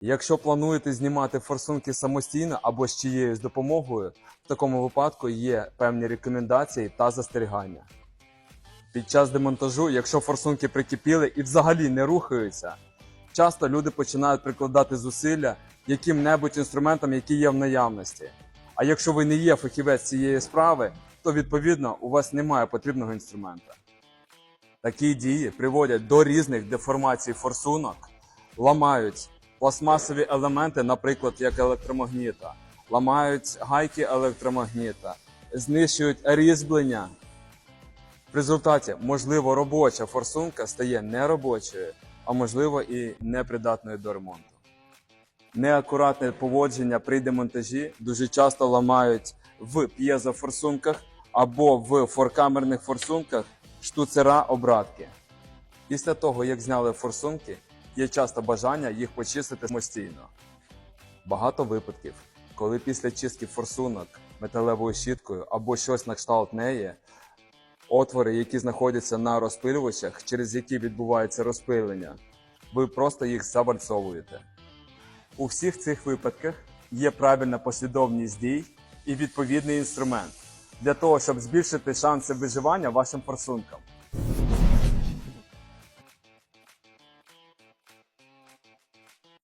Якщо плануєте знімати форсунки самостійно або з чиєюсь допомогою, в такому випадку є певні рекомендації та застерігання. Під час демонтажу, якщо форсунки прикипіли і взагалі не рухаються, часто люди починають прикладати зусилля яким-небудь інструментом, який є в наявності. А якщо ви не є фахівець цієї справи, то відповідно у вас немає потрібного інструмента. Такі дії приводять до різних деформацій форсунок, ламають пластмасові елементи, наприклад, як електромагніта, ламають гайки електромагніта, знищують різьблення. В результаті, можливо, робоча форсунка стає неробочою, а можливо і непридатною до ремонту. Неакуратне поводження при демонтажі дуже часто ламають в п'єзофорсунках або в форкамерних форсунках штуцера обратки. Після того, як зняли форсунки, є часто бажання їх почистити самостійно. Багато випадків, коли після чистки форсунок металевою щіткою або щось на кшталт неї, отвори, які знаходяться на розпилювачах, через які відбувається розпилення, ви просто їх завальцовуєте. У всіх цих випадках є правильна послідовність дій і відповідний інструмент для того, щоб збільшити шанси виживання вашим форсункам.